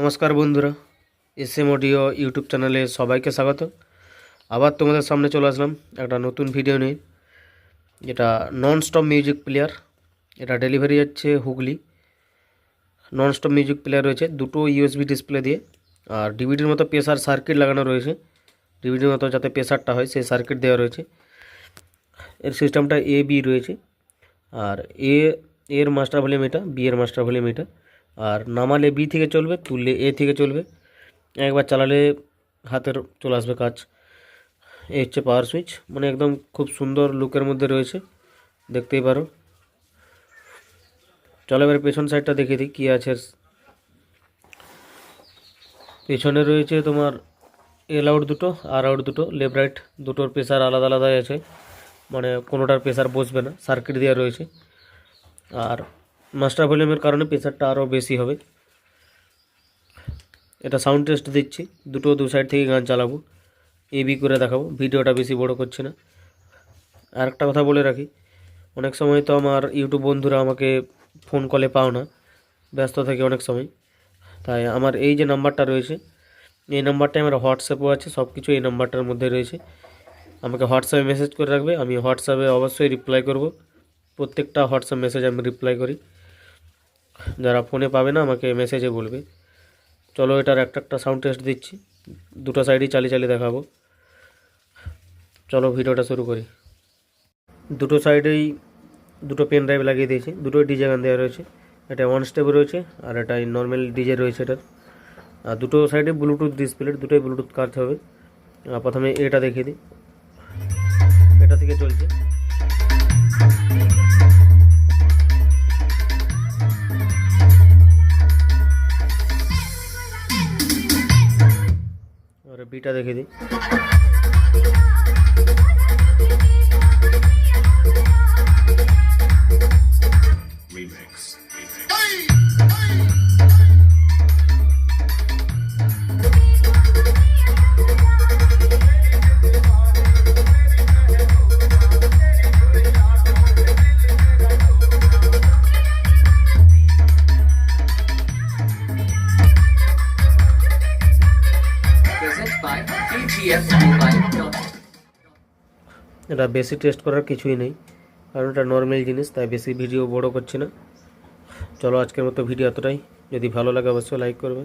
নমস্কার বন্ধুরা S audio YouTube চ্যানেলে সবাইকে স্বাগত। আবার তোমাদের সামনে চলে আসলাম একটা নতুন ভিডিও নিয়ে, যেটা নন স্টপ মিউজিক প্লেয়ার এটা ডেলিভারি যাচ্ছে Hooghly. Non stop music player রয়েছে, দুটো ইউএসবি ডিসপ্লে দিয়ে, আর ডিভিডির মতো প্রেসার সার্কিট লাগানো রয়েছে। ডিভিডির মতো যাতে প্রেসারটা হয়, সেই সার্কিট দেওয়া রয়েছে। এর সিস্টেমটা এ বি রয়েছে, আর এ এর মাস্টার ভলিউম এটা বি এর মাস্টার ভলিউম এটা। আর নামালে বি থেকে চলবে, তুললে এ থেকে চলবে। একবার চালালে হাতের চলে আসবে কাজ। এই হচ্ছে পাওয়ার সুইচ মানে একদম খুব সুন্দর লুকের মধ্যে রয়েছে, দেখতেই পারো। চলো এবার পেছন সাইডটা দেখে দিই, কী আছে। পেছনে রয়েছে তোমার এল আউট দুটো আর আউট দুটো লেফট রাইট দুটোর প্রেসার আলাদা আলাদাই আছে। মানে কোনোটার প্রেসার বসবে না সার্কিট দেওয়া রয়েছে। আর মাস্টার ভলিউমের কারণে প্রেসারটা আরও বেশি হবে। এটা সাউন্ড টেস্ট দিচ্ছি। দুটো দু সাইড থেকে গান চালাবো। এ বি করে দেখাবো। ভিডিওটা বেশি বড় করছে না। আর একটা কথা বলে রাখি, অনেক সময় তো আমার ইউটিউব বন্ধুরা আমাকে ফোন কলে পাও না। ব্যস্ত থাকে অনেক সময়। তাই আমার এই যে নাম্বারটা রয়েছে, এই নাম্বারটায় আমার হোয়াটসঅ্যাপও আছে সব কিছু এই নাম্বারটার মধ্যে রয়েছে। আমাকে হোয়াটসঅ্যাপে মেসেজ করে রাখবে, আমি হোয়াটসঅ্যাপে অবশ্যই রিপ্লাই করব। প্রত্যেকটা হোয়াটসঅ্যাপ মেসেজ আমি রিপ্লাই করি। যারা ফোনে পাবে না, আমাকে মেসেজে বলবে। চলো এটার একটা একটা সাউন্ড টেস্ট দিচ্ছি। দুটো সাইডই চালিয়ে চালিয়ে দেখাবো। চলো ভিডিওটা শুরু করি। দুটো সাইডেই দুটো পেন ড্রাইভ লাগিয়ে দিয়েছি। দুটোই ডিজে গান দেওয়া রয়েছে। এটা ওয়ান স্টেপ রয়েছে আর এটা নর্মাল ডিজে রয়েছে এটার। আর দুটো সাইডে ব্লুটুথ ডিসপ্লে দুটোই ব্লুটুথ কাজ হবে। প্রথমে এটা দেখিয়ে দিই। এটা থেকে চলছে। বিটা দেখে দিই। এটা বেশি টেস্ট করার কিছুই নেই, কারণ এটা নর্মাল জিনিস, তাই বেশি ভিডিও বড় করছি না। চলো আজকের মতো ভিডিও এতটাই। যদি ভালো লাগে অবশ্যই লাইক করবে।